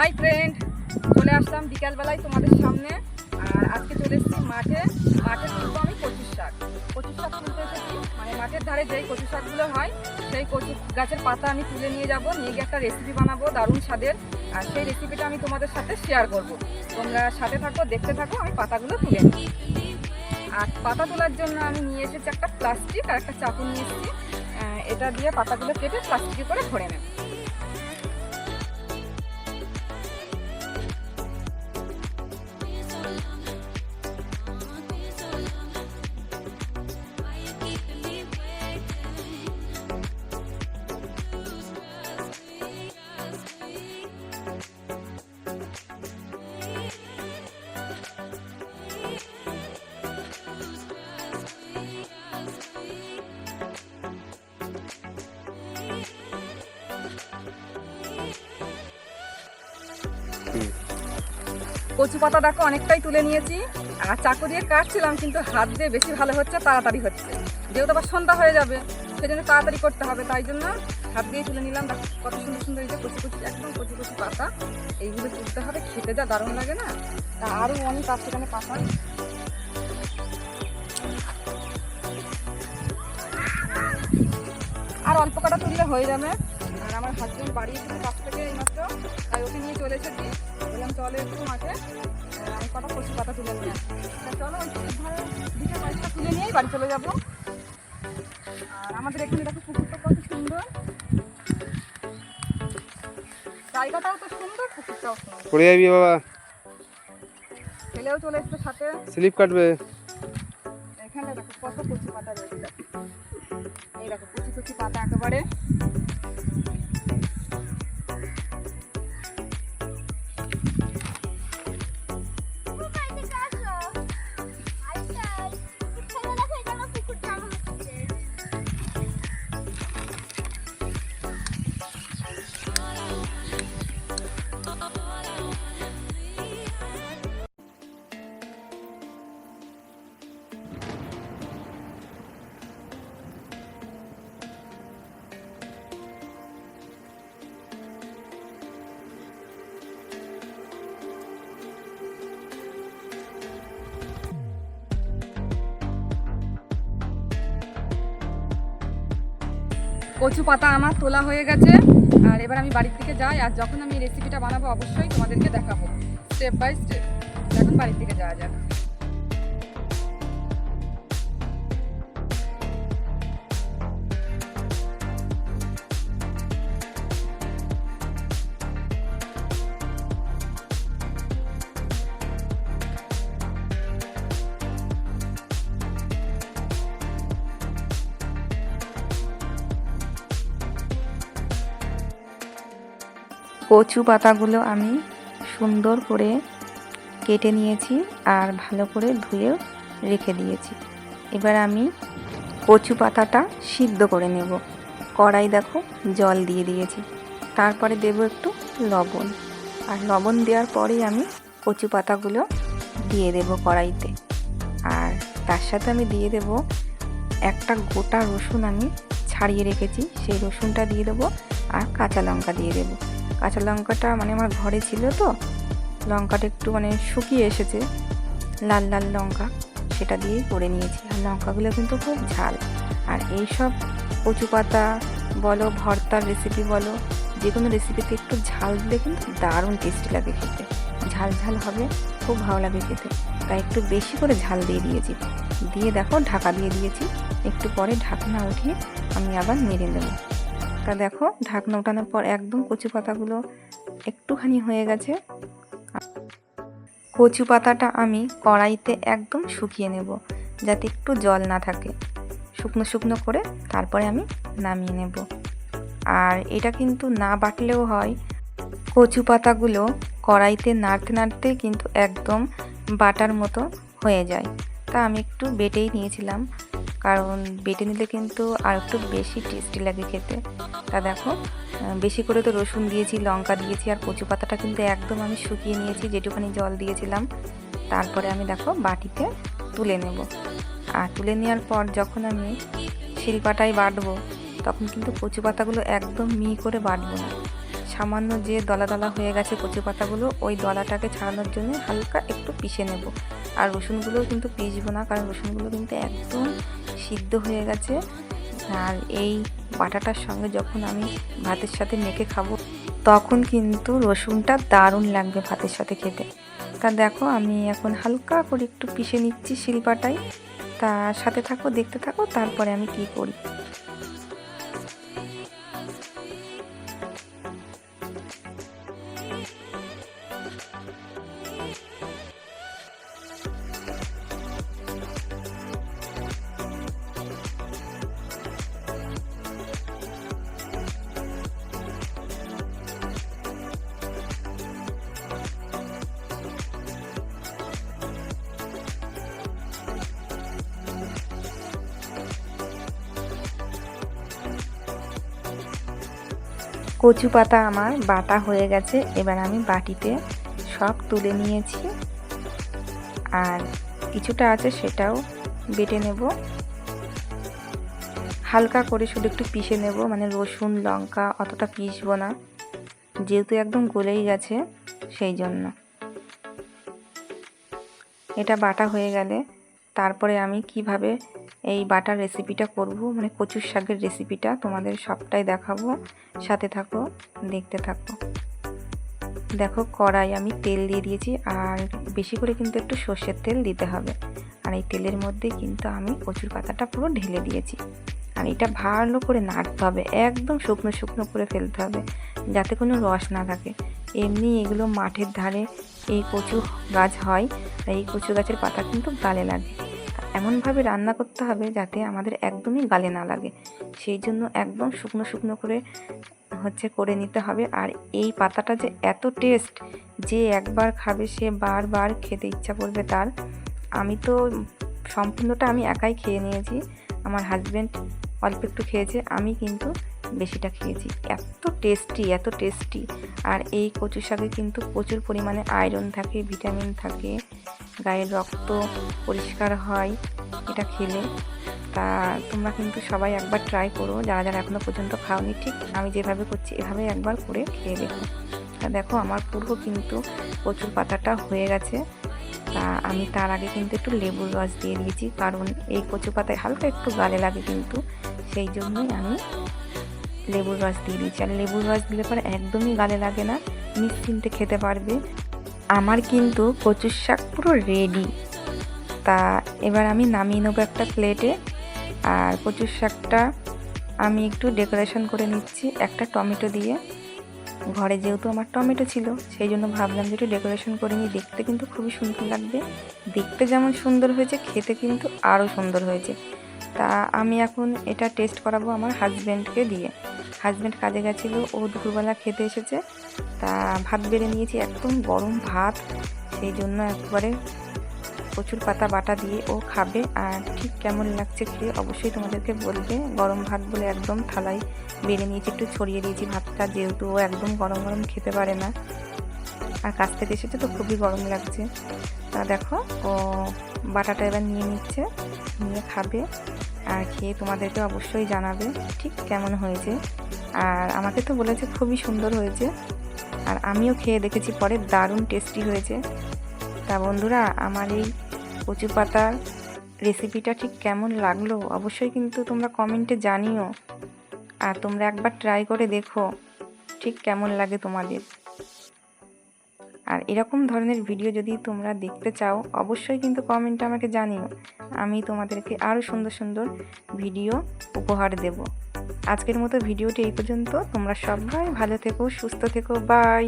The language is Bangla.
হাই ফ্রেন্ড চলে আসলাম বিকালবেলায় তোমাদের সামনে। আর আজকে চলে এসেছি মাঠে। মাঠে তুলবো আমি কচুর শাক। কচুর শাক তুলতে এসেছি। মানে মাঠের ধারে যেই কচু শাকগুলো হয়, সেই কচু গাছের পাতা আমি তুলে নিয়ে যাব। নিয়ে গিয়ে একটা রেসিপি বানাবো দারুণ স্বাদের। আর সেই রেসিপিটা আমি তোমাদের সাথে শেয়ার করব। তোমরা সাথে থাকো, দেখতে থাকো, আমি পাতাগুলো তুলে নিই। আর পাতা তোলার জন্য আমি নিয়ে এসেছি একটা প্লাস্টিক আর একটা চাকু নিয়ে এসেছি। এটা দিয়ে পাতাগুলো কেটে প্লাস্টিকে করে ভরে নেব। কচু পাতা দেখো অনেকটাই তুলে নিয়েছি। আর চাকু দিয়ে কাটছিলাম, কিন্তু হাত দিয়ে বেশি ভালো হচ্ছে, তাড়াতাড়ি হচ্ছে। যেহেতু আবার সন্ধ্যা হয়ে যাবে সেই জন্য তাড়াতাড়ি করতে হবে, তাই জন্য হাত দিয়ে তুলে নিলাম। দেখো কত সুন্দর সুন্দর এই যে কচি কচি, একদম কচি কচি পাতা। এইগুলো তুলতে হবে, খেতে যা দারুণ লাগে না? তা আরও অনেক আছে সেখানে পাতা। আর অল্প কটা তুললে হয়ে যাবে। আর আমার হাজবেন্ড বাড়ি এসেছে কাছ থেকে এইমাত্র তাই ওকে নিয়ে চলে এসেছি। বললাম চলো একটু মাঠে আমি কটা কচু পাতা তুলে নিয়ে। চলো ওই দিকে কয়েকটা তুলে নিয়েই বাড়ি চলে যাব। আর আমাদের এখানে দেখো পুকুরটা কত সুন্দর। জায়গাটাও তো সুন্দর পুকুরটাও সুন্দর। পড়ে যাবি বাবা। ছেলেও চলে এসছে সাথে। স্লিপ কাটবে। এখানে দেখো কত কচি পাতা রয়েছে। এই দেখো কচি কচি পাতা একেবারে। কচু পাতা আমার তোলা হয়ে গেছে। আর এবার আমি বাড়ির দিকে যাই, আর যখন আমি রেসিপিটা বানাবো, অবশ্যই তোমাদেরকে দেখাবো। স্টেপ বাই স্টেপ এখন বাড়ির দিকে যাওয়া যাক। কচু পাতাগুলো আমি সুন্দর করে কেটে নিয়েছি আর ভালো করে ধুয়ে রেখে দিয়েছি। এবার আমি কচু পাতাটা সিদ্ধ করে নেব। কড়াই দেখো জল দিয়ে দিয়েছি। তারপরে দেব একটু লবণ। আর লবণ দেওয়ার পরেই আমি কচু পাতাগুলো দিয়ে দেব কড়াইতে। আর তার সাথে আমি দিয়ে দেব একটা গোটা রসুন আমি ছাড়িয়ে রেখেছি। সেই রসুনটা দিয়ে দেবো আর কাঁচা লঙ্কা দিয়ে দেবো। কাঁচা লঙ্কাটা মানে আমার ঘরে ছিল তো, লঙ্কাটা একটু মানে শুকিয়ে এসেছে, লাল লাল লঙ্কা, সেটা দিয়েই করে নিয়েছি। আর লঙ্কাগুলো কিন্তু খুব ঝাল। আর এই সব কচু পাতা বলো, ভর্তার রেসিপি বলো, যে কোনো রেসিপিতে একটু ঝাল দিলে কিন্তু দারুণ টেস্টি লাগে খেতে। ঝাল ঝাল হবে, খুব ভালো লাগে খেতে। তাই একটু বেশি করে ঝাল দিয়ে দিয়েছি। দিয়ে দেখো, ঢাকা দিয়ে দিয়েছি। একটু পরে ঢাকনা উঠিয়ে আমি আবার নেড়ে দেবো তা দেখো। ঢাকনা ওঠানোর পর একদম কচু পাতাগুলো একটুখানি হয়ে গেছে। কচু পাতাটা আমি কড়াইতে একদম শুকিয়ে নেব, যাতে একটু জল না থাকে। শুকনো শুকনো করে তারপরে আমি নামিয়ে নেব। আর এটা কিন্তু না বাটলেও হয়। কচু পাতাগুলো কড়াইতে নাড়তে নাড়তে কিন্তু একদম বাটার মতো হয়ে যায়। তা আমি একটু বেটেই নিয়েছিলাম, কারণ বেটে নিলে কিন্তু আর একটু বেশি টেস্টি লাগে খেতে। তা দেখো বেশি করে তো রসুন দিয়েছি, লঙ্কা দিয়েছি আর কচু পাতাটা কিন্তু একদম আমি শুকিয়ে নিয়েছি যেটুখানি জল দিয়েছিলাম। তারপরে আমি দেখো বাটিতে তুলে নেব। আর তুলে নেওয়ার পর যখন আমি শিলপাটায় বাটবো, তখন কিন্তু কচু পাতাগুলো একদম মি করে বাটবো না। সামান্য যে দলা দলা হয়ে গেছে কচু পাতাগুলো, ওই দলাটাকে ছাড়ানোর জন্য হালকা একটু পিষে নেব। আর রসুনগুলোও কিন্তু পিষবো না, কারণ রসুনগুলো কিন্তু একদম সিদ্ধ হয়ে গেছে। আর এই বাটাটার সঙ্গে যখন আমি ভাতের সাথে মেখে খাব, তখন কিন্তু রসুনটা দারুণ লাগবে ভাতের সাথে খেতে। তা দেখো, আমি এখন হালকা করে একটু পিষে নিচ্ছি শিলপাটায়। তা সাথে থাকো, দেখতে থাকো, তারপরে আমি কি করি। কচু পাতা আমার বাটা হয়ে গেছে, এবার আমি বাটিতে সব তুলে নিয়েছি। আর কিছুটা আছে সেটাও বেটে নেব। হালকা করে শুধু একটু পিষে নেব মানে রসুন, লঙ্কা, অতটা পিষবো না। যেহেতু একদম গলেই গেছে, সেই জন্য। এটা বাটা হয়ে গেলে তারপরে আমি কীভাবে এই বাটার রেসিপিটা করব মানে কচুর শাকের রেসিপিটা তোমাদের সবটাই দেখাবো। সাথে থাকো, দেখতে থাকো। দেখো, কড়াই আমি তেল দিয়ে দিয়েছি, আর বেশি করে কিন্তু একটু সর্ষের তেল দিতে হবে। আর এই তেলের মধ্যে কিন্তু আমি কচুর পাতাটা পুরো ঢেলে দিয়েছি। আর এটা ভালো করে নাড়তে হবে, একদম শুকনো শুকনো করে ফেলতে হবে, যাতে কোনো রস না থাকে। এমনি এগুলো মাঠের ধারে এই কচু গাছ হয় আর এই কচু গাছের পাতা কিন্তু গালে লাগে। এমনভাবে রান্না করতে হবে যাতে আমাদের একদমই গালে না লাগে। সেই জন্য একদম শুকনো শুকনো করে হচ্ছে করে নিতে হবে। আর এই পাতাটা যে এত টেস্ট যে একবার খাবে সে বারবার খেতে ইচ্ছা করবে তার, আমি তো সম্পূর্ণটা আমি একাই খেয়ে নিয়েছি। আমার হাজব্যান্ড অল্প একটু খেয়েছে, আমি কিন্তু বেশিটা খেয়েছি। এত টেস্টি এত টেস্টি আর এই কচু শাকে কিন্তু প্রচুর পরিমাণে আয়রন থাকে ভিটামিন থাকে। গায়ের রক্ত পরিষ্কার হয় এটা খেলে। তা তোমরা কিন্তু সবাই একবার ট্রাই করো, যারা যারা এখনও পর্যন্ত খাওনি, ঠিক আমি যেভাবে করছি এভাবে একবার করে খেয়ে দেখো। তা দেখো আমার পুরো কিন্তু প্রচুর পাতাটা হয়ে গেছে। তা আমি তার আগে কিন্তু একটু লেবুর রস দিয়ে দিয়েছি, কারণ এই কচু পাতায় হালকা একটু গালে লাগে কিন্তু, সেই জন্যই আমি লেবুর রস দিয়ে দিয়েছি। আর লেবুর রস দিলে পরে একদমই গালে লাগে না, নিশ্চিন্তে খেতে পারবে। আমার কিন্তু কচুর শাক পুরো রেডি তা এবার আমি নামিয়ে নেব একটা প্লেটে আর কচুর শাকটা আমি একটু ডেকোরেশন করে নিচ্ছি একটা টমেটো দিয়ে। ঘরে যেহেতু আমার টমেটো ছিল, সেই জন্য ভাবলাম যে একটু ডেকোরেশন করে নিই। দেখতে কিন্তু খুবই সুন্দর লাগবে। দেখতে যেমন সুন্দর হয়েছে, খেতে কিন্তু আরও সুন্দর হয়েছে। তা আমি এখন এটা টেস্ট করাবো আমার হাজব্যান্ডকে দিয়ে। হাজব্যান্ড কাজে গেছিল, ও দুপুরবেলা খেতে এসেছে। তা ভাত বেড়ে নিয়েছি, একদম গরম ভাত। সেই জন্য একবারে প্রচুর পাতা বাটা দিয়ে ও খাবে। আর ঠিক কেমন লাগছে খেয়ে অবশ্যই তোমাদেরকে বলবে। গরম ভাত বলে একদম থালায় বেড়ে নিয়েছি, একটু ছড়িয়ে দিয়েছি ভাতটা, যেহেতু ও একদম গরম গরম খেতে পারে না। আর কাছ থেকে এসেছে তো খুবই গরম লাগছে। তা দেখো, ও বাটাটা এবার নিয়ে নিচ্ছে, নিয়ে খাবে। আর খেয়ে তোমাদেরকে অবশ্যই জানাবে, ঠিক কেমন হয়েছে। আর আমাকে তো বলেছে খুবই সুন্দর হয়েছে। আর আমিও খেয়ে দেখেছি পরে দারুণ টেস্টি হয়েছে। তা বন্ধুরা, আমার এই কচু পাতার রেসিপিটা ঠিক কেমন লাগল অবশ্যই কিন্তু তোমরা কমেন্টে জানিও। আর তোমরা একবার ট্রাই করে দেখো, ঠিক কেমন লাগে তোমাদের। আর এরকম ধরনের ভিডিও যদি তোমরা দেখতে চাও, অবশ্যই কিন্তু কমেন্টে আমাকে জানিও। আমি তোমাদেরকে আরও সুন্দর সুন্দর ভিডিও উপহার দেব। আজকের মতো ভিডিওটি এই পর্যন্ত। তোমরা সবাই ভালো থেকো, সুস্থ থেকো বাই